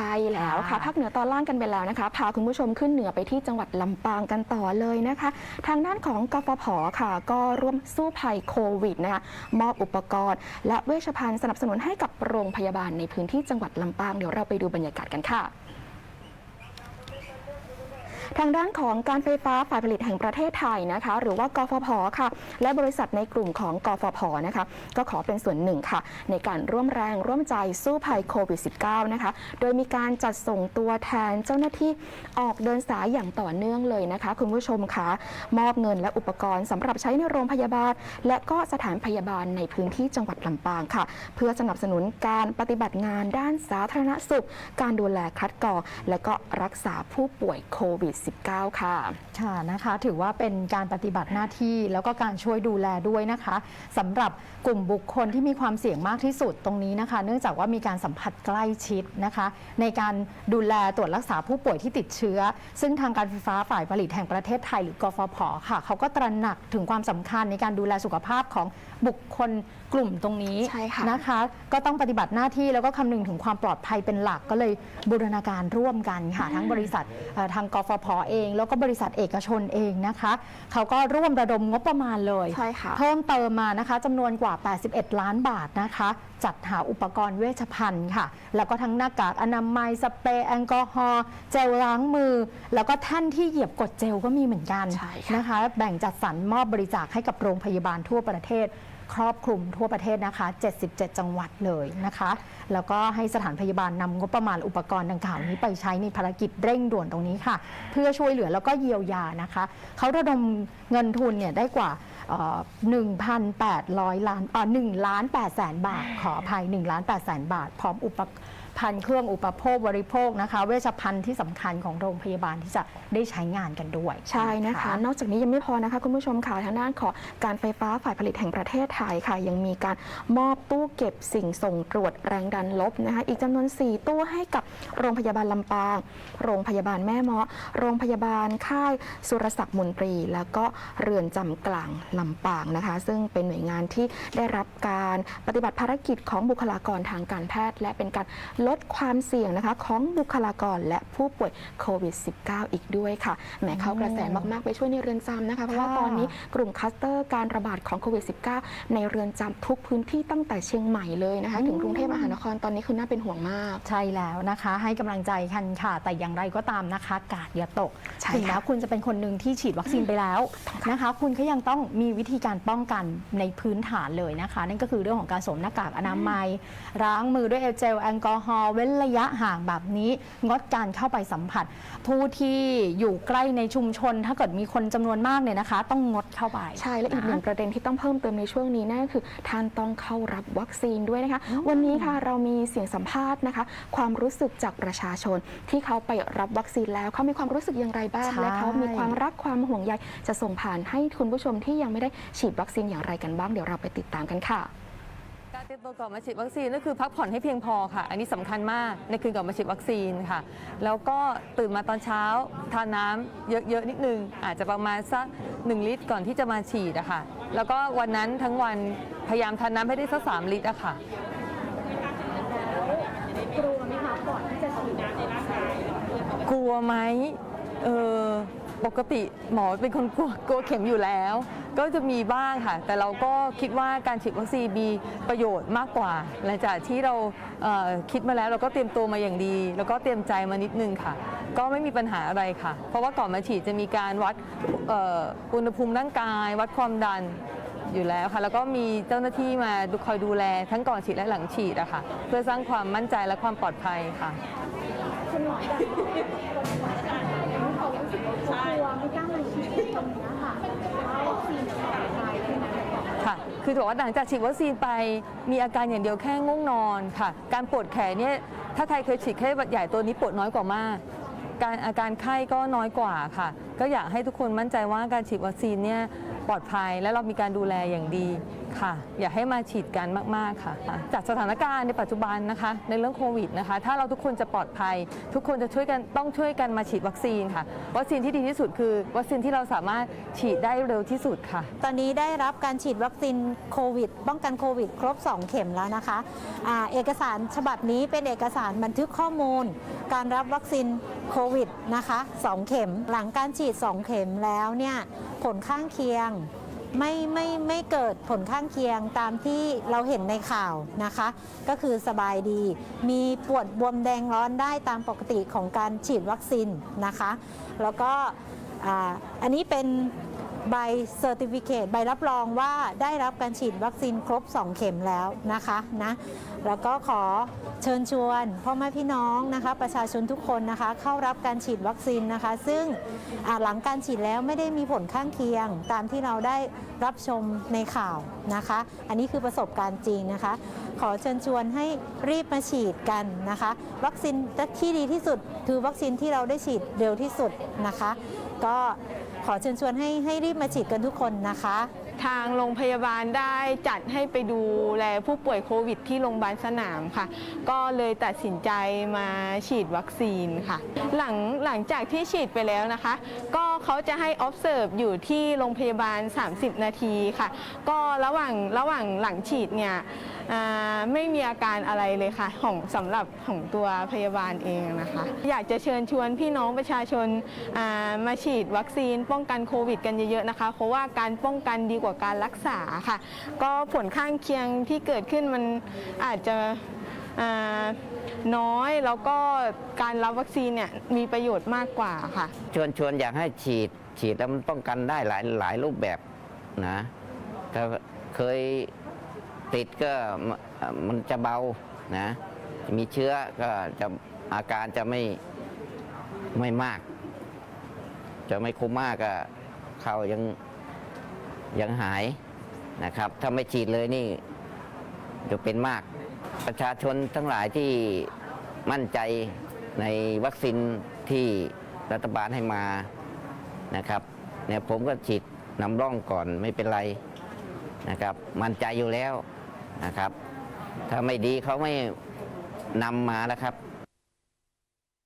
ช่แล้วค่ะค่ะ ภาคเหนือตอนล่างกันไปแล้วนะคะ พาคุณผู้ชมขึ้นเหนือไปที่จังหวัดลำปางกันต่อเลยนะคะ ทางด้านของกฟผค่ะ ก็ร่วมสู้ภัยโควิดนะคะมอบอุปกรณ์ และเวชภัณฑ์สนับสนุนให้กับโรงพยาบาลในพื้นที่จังหวัดลำปางเดี๋ยวเราไปดูบรรยากาศกันค่ะ ทางด้านของการไฟฟ้าฝ่ายผลิตแห่งประเทศไทยนะคะ หรือว่ากฟผค่ะ และบริษัทในกลุ่มของกฟผนะคะ ก็ขอเป็นส่วนหนึ่งค่ะ ในการร่วมแรงร่วมใจสู้ภัยโควิด -19 นะคะ โดยมีการจัดส่งตัวแทนเจ้าหน้าที่ออกเดินสายอย่างต่อเนื่องเลยนะคะ คุณผู้ชมคะมอบเงินและอุปกรณ์สำหรับใช้ในโรงพยาบาล และก็สถานพยาบาลในพื้นที่จังหวัดลำปางค่ะ เพื่อสนับสนุนการปฏิบัติงานด้านสาธารณสุข การดูแลคัดกรองและก็รักษาผู้ป่วยโควิด -19 ค่ะ ค่ะนะคะถือว่าเป็นการปฏิบัติหน้าที่แล้วก็การช่วยดูแลด้วยนะคะสำหรับกลุ่มบุคคลที่มีความเสี่ยงมากที่สุดตรงนี้นะคะ เนื่องจากว่ามีการสัมผัสใกล้ชิดนะคะ ในการดูแลตรวจรักษาผู้ป่วยที่ติดเชื้อ ซึ่งทางการไฟฟ้าฝ่ายผลิตแห่งประเทศไทยหรือกฟผค่ะเขาก็ตระหนักถึงความสำคัญในการดูแลสุขภาพของบุคคลกลุ่มตรงนี้ใช่ค่ะ นะคะ ก็ต้องปฏิบัติหน้าที่แล้วก็คำนึงถึงความปลอดภัยเป็นหลักก็เลยบูรณาการร่วมกันค่ะ ทั้งบริษัทเอ่อทางกฟผเอง แล้วก็บริษัทเอกชนเองนะคะเขาก็ร่วมระดมงบประมาณเลย ใช่ค่ะ เพิ่มเติมมานะคะจำนวนกว่า 81 ล้านบาทนะคะ จัดหาอุปกรณ์เวชภัณฑ์ค่ะ แล้วก็ทั้งหน้ากากอนามัยสเปรย์แอลกอฮอล์เจลล้างมือ แล้วก็แท่นที่เหยียบกดเจลก็มีเหมือนกันใช่ค่ะนะคะ แบ่งจัดสรรมอบบริจาคให้กับโรงพยาบาลทั่วประเทศครอบคลุมทั่วประเทศนะคะ 77 จังหวัดเลยนะคะ แล้วก็ให้สถานพยาบาลนำงบประมาณอุปกรณ์ดังกล่าวนี้ไปใช้ในภารกิจเร่งด่วนตรงนี้ค่ะ เพื่อช่วยเหลือแล้วก็เยียวยานะคะ เขาระดมเงินทุนเนี่ยได้กว่าเอ่อ1,800 ล้านเอ่อ1ล้าน8แสนบาทขออภัย1ล้าน8แสนบาท พร้อมอุป พันธ์เครื่องอุปโภคบริโภคนะคะ เวชภัณฑ์ที่สำคัญของโรงพยาบาลที่จะได้ใช้งานกันด้วย ใช่นะคะ นอกจากนี้ยังไม่พอนะคะ คุณผู้ชมค่ะทางด้านของการไฟฟ้าฝ่ายผลิตแห่งประเทศไทยค่ะ ยังมีการมอบตู้เก็บสิ่งส่งตรวจแรงดันลบนะคะอีกจำนวน 4 ตู้ให้กับโรงพยาบาลลำปาง โรงพยาบาลแม่เมาะโรงพยาบาลค่ายสุรศักดิ์มนตรี แล้วก็เรือนจำกลางลำปางนะคะ ซึ่งเป็นหน่วยงานที่ได้รับการปฏิบัติภารกิจของบุคลากรทางการแพทย์ และเป็นการลดความเสี่ยงนะคะของบุคลากรและผู้ป่วยโควิด -19 อีกด้วยค่ะแหมเข้ากระแสมากๆ ไปช่วยในเรือนจำนะคะเพราะว่าค่ะตอนนี้กลุ่มคลัสเตอร์การระบาดของโควิด -19 ในเรือนจำทุกพื้นที่ตั้งแต่เชียงใหม่เลยนะคะ ถึงกรุงเทพมหานครตอนนี้คือน่าเป็นห่วงมาก ใช่แล้วนะคะ ให้กำลังใจกันค่ะ แต่อย่างไรก็ตามนะคะ กาดอย่าตกใช่ถึงค่ะแม้คุณจะเป็นคนหนึ่งที่ฉีดวัคซีนไปแล้วนะคะ คุณก็ยังต้องมีวิธีการป้องกันในพื้นฐานเลยนะคะ นั่นก็คือเรื่องของการสวมหน้ากากอนามัยล้างมือด้วยเจลแอลกอฮอล์เว้นระยะห่างแบบนี้งดการเข้าไปสัมผัส ผู้ที่อยู่ใกล้ในชุมชน ถ้าเกิดมีคนจำนวนมากเนี่ยนะคะ ต้องงดเข้าไปใช่และอีกหนึ่งประเด็นที่ต้องเพิ่มเติมในช่วงนี้นั่นก็คือท่านต้องเข้ารับวัคซีนด้วยนะคะ วันนี้ค่ะเรามีเสียงสัมภาษณ์นะคะ ความรู้สึกจากประชาชนที่เขาไปรับวัคซีนแล้วเขามีความรู้สึกอย่างไรบ้างใช่และเขามีความรักความห่วงใยจะส่งผ่านให้คุณผู้ชมที่ยังไม่ได้ฉีดวัคซีนอย่างไรกันบ้างเดี๋ยวเราไปติดตามกันค่ะการ เตรียมตัวก่อนมาฉีดวัคซีนก็คือพักผ่อนให้เพียงพอค่ะ อันนี้สำคัญมากในคืนก่อนมาฉีดวัคซีนค่ะ แล้วก็ตื่นมาตอนเช้าทานน้ำเยอะๆนิดนึง อาจจะประมาณสัก1ลิตรก่อนที่จะมาฉีดอะค่ะ แล้วก็วันนั้นทั้งวันพยายามทานน้ำให้ได้สัก3ลิตรอะค่ะกลัวไหมคะก่อนที่จะฉีดกลัวไหมเออ ปกติหมอเป็นคนกลัวกลัวเข็มอยู่แล้ว ก็จะมีบ้างค่ะ แต่เราก็คิดว่าการฉีดวัคซีนมีประโยชน์มากกว่า หลังจากที่เราเอ่อคิดมาแล้วเราก็เตรียมตัวมาอย่างดี แล้วก็เตรียมใจมานิดนึงค่ะ ก็ไม่มีปัญหาอะไรค่ะ เพราะว่าก่อนมาฉีดจะมีการวัดเอ่ออุณหภูมิร่างกาย วัดความดันอยู่แล้วค่ะ แล้วก็มีเจ้าหน้าที่มาดูคอยดูแล ทั้งก่อนฉีดและหลังฉีดอะค่ะ เพื่อสร้างความมั่นใจและความปลอดภัยค่ะ คุณหมออยากบอกคนเขารู้สึกกลัว ไม่กล้ามาฉีดตรงนี้ค่ะว่าวัคซีนจะปลอดภัยใช่ไหมค่ะ คือกว่าหลังจากฉีดวัคซีนไปมีอาการอย่างเดียวแค่ง่วงนอนค่ะ การปวดแขนเนี่ยถ้าใครเคยฉีดแค่หวัดใหญ่ตัวนี้ปวดน้อยกว่ามาก การอาการไข้ก็น้อยกว่าค่ะ ก็อยากให้ทุกคนมั่นใจว่าการฉีดวัคซีนเนี่ยปลอดภัยและเรามีการดูแลอย่างดีค่ะ อยากให้มาฉีดกันมาก ๆ ค่ะ จากสถานการณ์ในปัจจุบันนะคะ ในเรื่องโควิดนะคะ ถ้าเราทุกคนจะปลอดภัย ทุกคนจะช่วยกันต้องช่วยกันมาฉีดวัคซีนค่ะ วัคซีนที่ดีที่สุดคือวัคซีนที่เราสามารถฉีดได้เร็วที่สุดค่ะ ตอนนี้ได้รับการฉีดวัคซีนโควิดป้องกันโควิด ครบ 2 เข็มแล้วนะคะอาเอกสารฉบับนี้เป็นเอกสารบันทึกข้อมูล การรับวัคซีนโควิดนะคะ 2 เข็ม หลังการฉีด 2 เข็มแล้วเนี่ยผลข้างเคียง ไม่ไม่ไม่เกิดผลข้างเคียงตามที่เราเห็นในข่าวนะคะ ก็คือสบายดี มีปวดบวมแดงร้อนได้ตามปกติของการฉีดวัคซีนนะคะ แล้วก็อ,อันนี้เป็น ใบเซอร์ติฟิเคตใบรับรองว่าได้รับการฉีดวัคซีนครบ 2 เข็มแล้วนะคะนะแล้วก็ขอเชิญชวนพ่อแม่พี่น้องนะคะประชาชนทุกคนนะคะเข้ารับการฉีดวัคซีนนะคะ ซึ่งหลังการฉีดแล้วไม่ได้มีผลข้างเคียง ตามที่เราได้รับชมในข่าวนะคะ อันนี้คือประสบการณ์จริงนะคะ ขอเชิญชวนให้รีบมาฉีดกันนะคะ วัคซีนที่ดีที่สุดคือวัคซีนที่เราได้ฉีดเร็วที่สุดนะคะ ก็ ขอเชิญชวนให้ให้รีบมาฉีดกันทุกคนนะคะ ทางโรงพยาบาลได้จัดให้ไปดูแลผู้ป่วยโควิด ที่โรงพยาบาลสนามค่ะ ก็เลยตัดสินใจมาฉีดวัคซีนค่ะ หลังหลังจากที่ฉีดไปแล้วนะคะ ก็เขาจะให้ observe อยู่ที่โรงพยาบาล 30 นาทีค่ะ ก็ระหว่างระหว่างหลังฉีดเนี่ย อ่าไม่มีอาการอะไรเลยค่ะของสำหรับของตัวพยาบาลเองนะคะ อยากจะเชิญชวนพี่น้องประชาชนอ่ามาฉีดวัคซีนป้องกันโควิด กันเยอะๆนะคะ เพราะว่าการป้องกันดีกว่าการรักษาค่ะ ก็ผลข้างเคียงที่เกิดขึ้นมันอาจจะอ่าน้อยแล้วก็การรับวัคซีนเนี่ยมีประโยชน์มากกว่าค่ะ ชวนชวนอยากให้ฉีดฉีดแล้วมันป้องกันได้หลายหลายรูปแบบนะถ้าเคย ติดก็มันจะเบานะมีเชื้อก็จะอาการจะไม่ไม่มาก จะไม่คุ้มมากก็เขายังยังหายนะครับ ถ้าไม่ฉีดเลยนี่จะเป็นมาก ประชาชนทั้งหลายที่มั่นใจในวัคซีนที่รัฐบาลให้มานะครับเนี่ยผมก็ฉีดนำร่องก่อนไม่เป็นไรนะครับ มั่นใจอยู่แล้ว นะครับ ถ้าไม่ดีเขาไม่นำมาแล้วครับ